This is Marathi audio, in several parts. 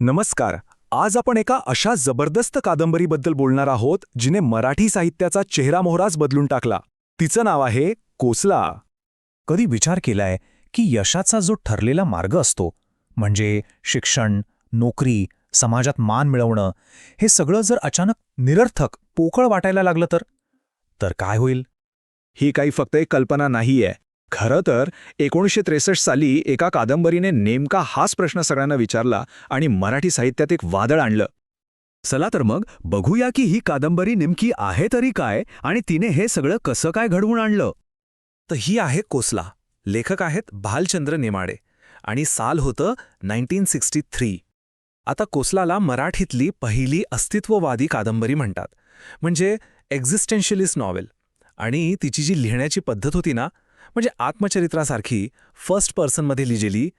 नमस्कार. आज आपण एका अशा जबरदस्त कादंबरीबद्दल बोलणार आहोत जिने मराठी साहित्याचा चेहरा मोहराच बदलून टाकला. तिचं नाव आहे कोसला. कधी विचार केलाय की यशाचा जो ठरलेला मार्ग असतो म्हणजे शिक्षण नोकरी समाजात मान मिळवणं हे सगळं जर अचानक निरर्थक पोकळ वाटायला लागलं तर? तर काय होईल? ही काही फक्त एक कल्पना नाहीये. खरं तर एकोणीसशे त्रेसष्ट साली एका कादंबरीने नेमका हाच प्रश्न सगळ्यांना विचारला आणि मराठी साहित्यात एक वादळ आणलं. चला तर मग बघूया की ही कादंबरी नेमकी आहे तरी काय आणि तिने हे सगळं कसं काय घडवून आणलं. तर ही आहे कोसला. लेखक आहेत भालचंद्र नेमाडे आणि साल होतं नाईन्टीन सिक्स्टी थ्री. आता कोसलाला मराठीतली पहिली अस्तित्ववादी कादंबरी म्हणतात. म्हणजे एक्झिस्टेन्शियलिस्ट नॉवेल. आणि तिची जी लिहिण्याची पद्धत होती ना म्हणजे आत्मचरित्रासारखी फर्स्ट पर्सनमध्ये लिहिलेली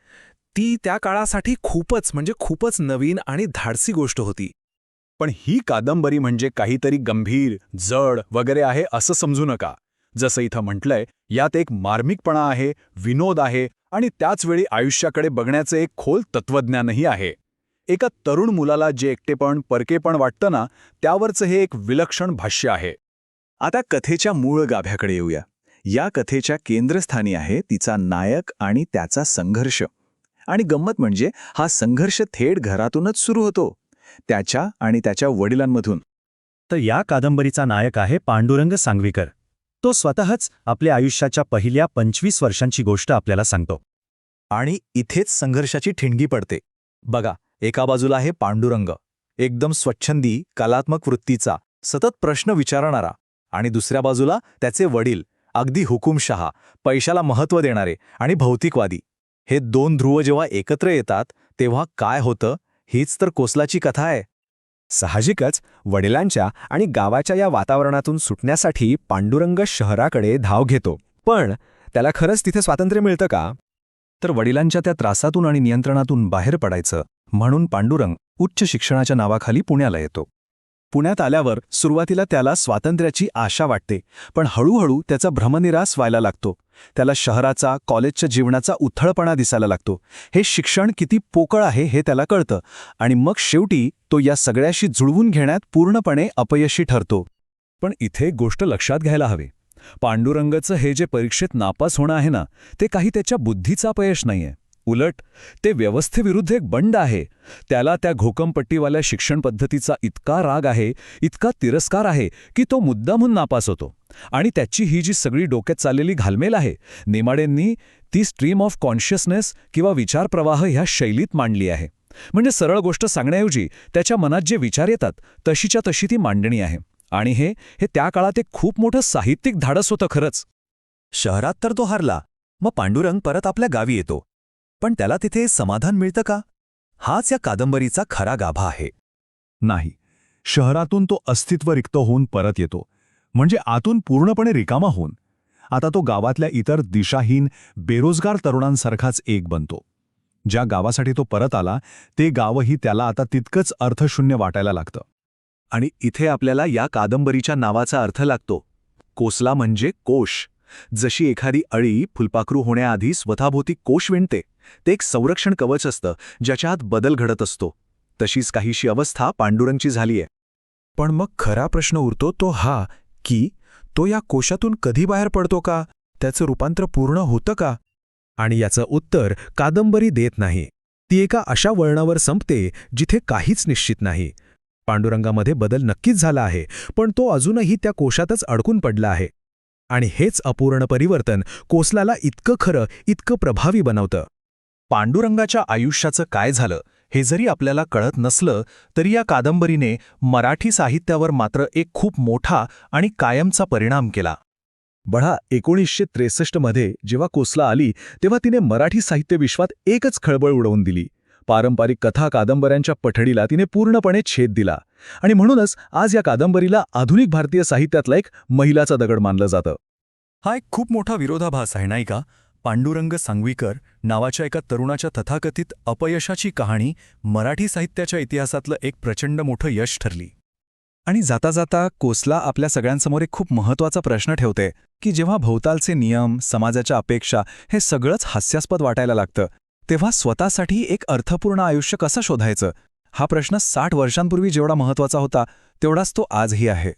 ती त्या काळासाठी खूपच म्हणजे खूपच नवीन आणि धाडसी गोष्ट होती. पण ही कादंबरी म्हणजे काहीतरी गंभीर जड वगैरे आहे असं समजू नका. जसं इथं म्हटलंय यात एक मार्मिकपणा आहे विनोद आहे आणि त्याचवेळी आयुष्याकडे बघण्याचं एक खोल तत्वज्ञानही आहे. एका तरुण मुलाला जे एकटेपण परकेपण वाटतं ना त्यावरचं हे एक विलक्षण भाष्य आहे. आता कथेच्या मूळ गाभ्याकडे येऊया. या कथेच्या केंद्रस्थानी आहे तिचा नायक आणि त्याचा संघर्ष. आणि गंमत म्हणजे हा संघर्ष थेट घरातूनच सुरू होतो त्याच्या आणि त्याच्या वडिलांमधून. तर या कादंबरीचा नायक आहे पांडुरंग सांगवीकर. तो स्वतःच आपल्या आयुष्याच्या पहिल्या पंचवीस वर्षांची गोष्ट आपल्याला सांगतो. आणि इथेच संघर्षाची ठिणगी पडते. बघा एका बाजूला आहे पांडुरंग. एकदम स्वच्छंदी कलात्मक वृत्तीचा सतत प्रश्न विचारणारा. आणि दुसऱ्या बाजूला त्याचे वडील अगदी हुकुमशहा पैशाला महत्त्व देणारे आणि भौतिकवादी. हे दोन ध्रुव जेव्हा एकत्र येतात तेव्हा काय होतं हीच तर कोसलाची कथा आहे. साहजिकच वडिलांच्या आणि गावाच्या या वातावरणातून सुटण्यासाठी पांडुरंग शहराकडे धाव घेतो. पण त्याला खरंच तिथे स्वातंत्र्य मिळतं का? तर वडिलांच्या त्या त्रासातून आणि नियंत्रणातून बाहेर पडायचं म्हणून पांडुरंग उच्च शिक्षणाच्या नावाखाली पुण्याला येतो. पुण्यात आल्यावर सुरुवातीला त्याला स्वातंत्र्याची आशा वाटते पण हळूहळू त्याचा भ्रमनिरास व्हायला लागतो. त्याला शहराचा कॉलेजच्या जीवनाचा उथळपणा दिसायला लागतो. हे शिक्षण किती पोकळ आहे हे त्याला कळतं आणि मग शेवटी तो या सगळ्याशी जुळवून घेण्यात पूर्णपणे अपयशी ठरतो. पण इथे गोष्ट लक्षात घ्यायला हवी. पांडुरंगचं हे जे परीक्षेत नापास होणं आहे ना ते काही त्याच्या बुद्धीचा अपयश नाहीये. उलट ते व्यवस्थेविरुद्ध एक बंड आहे. त्याला त्या घोकमपट्टीवाल्या शिक्षण पद्धतीचा इतका राग आहे इतका तिरस्कार आहे की तो मुद्दामहून नापास होतो. आणि त्याची ही जी सगळी डोक्यात चाललेली घालमेल आहे नेमाडेंनी ती स्ट्रीम ऑफ कॉन्शियसनेस किंवा विचारप्रवाह ह्या शैलीत मांडली आहे. म्हणजे सरळ गोष्ट सांगण्याऐवजी त्याच्या मनात जे विचार येतात तशीच्या तशी ती मांडणी आहे. आणि हे हे त्या काळात एक खूप मोठं साहित्यिक धाडस होतं खरंच. शहरात तर तो हरला मग पांडुरंग परत आपल्या गावी येतो. पण त्याला तिथे समाधान मिळतं का? हाच या कादंबरीचा खरा गाभा आहे. नाही शहरातून तो अस्तित्व रिक्त होऊन परत येतो. म्हणजे आतून पूर्णपणे रिकामा होऊन. आता तो गावातल्या इतर दिशाहीन बेरोजगार तरुणांसारखाच एक बनतो. ज्या गावासाठी तो परत आला ते गावही त्याला आता तितकंच अर्थशून्य वाटायला लागतं. आणि इथे आपल्याला या कादंबरीच्या नावाचा अर्थ लागतो. कोसला म्हणजे कोश. जशी एखादी अळी फुलपाखरू होण्याआधी स्वतःभोवती कोश विणते. ते एक संरक्षण कवच असतं ज्याच्या आत बदल घडत असतो. तशीच काहीशी अवस्था पांडुरंगची झालीय. पण मग खरा प्रश्न उरतो तो हा की तो या कोशातून कधी बाहेर पडतो का? त्याचं रूपांतर पूर्ण होतं का? आणि याचं उत्तर कादंबरी देत नाही. ती एका अशा वळणावर संपते जिथे काहीच निश्चित नाही. पांडुरंगामध्ये बदल नक्कीच झाला आहे पण तो अजूनही त्या कोशातच अडकून पडला आहे. आणि हेच अपूर्ण परिवर्तन कोसलाला इतकं खरं इतकं प्रभावी बनवतं. पांडुरंगाच्या आयुष्याचं काय झालं हे जरी आपल्याला कळत नसलं तरी या कादंबरीने मराठी साहित्यावर मात्र एक खूप मोठा आणि कायमचा परिणाम केला. बढा एकोणीसशे त्रेसष्टमध्ये जेव्हा कोसला आली तेव्हा तिने मराठी साहित्य विश्वात एकच खळबळ उडवून दिली. पारंपरिक कथा कादंबऱ्यांच्या पठडीला तिने पूर्णपणे छेद दिला. आणि म्हणूनच आज या कादंबरीला आधुनिक भारतीय साहित्यातला एक महिलाचा दगड मानलं जातं. हा एक खूप मोठा विरोधाभास आहे नाही का? पांडुरंग सांगवीकर नावाच्या एका तरुणाच्या तथाकथित अपयशाची कहाणी मराठी साहित्याच्या इतिहासातलं एक प्रचंड मोठं यश ठरली. आणि जाता जाता कोसला आपल्या सगळ्यांसमोर एक खूप महत्त्वाचा प्रश्न ठेवते की जेव्हा भोवतालचे नियम समाजाच्या अपेक्षा हे सगळंच हास्यास्पद वाटायला लागतं तेव्हा स्वतःसाठी एक अर्थपूर्ण आयुष्य कसं शोधायचं? हा प्रश्न साठ वर्षांपूर्वी जेवढा महत्त्वाचा होता तेवढाच तो आजही आहे.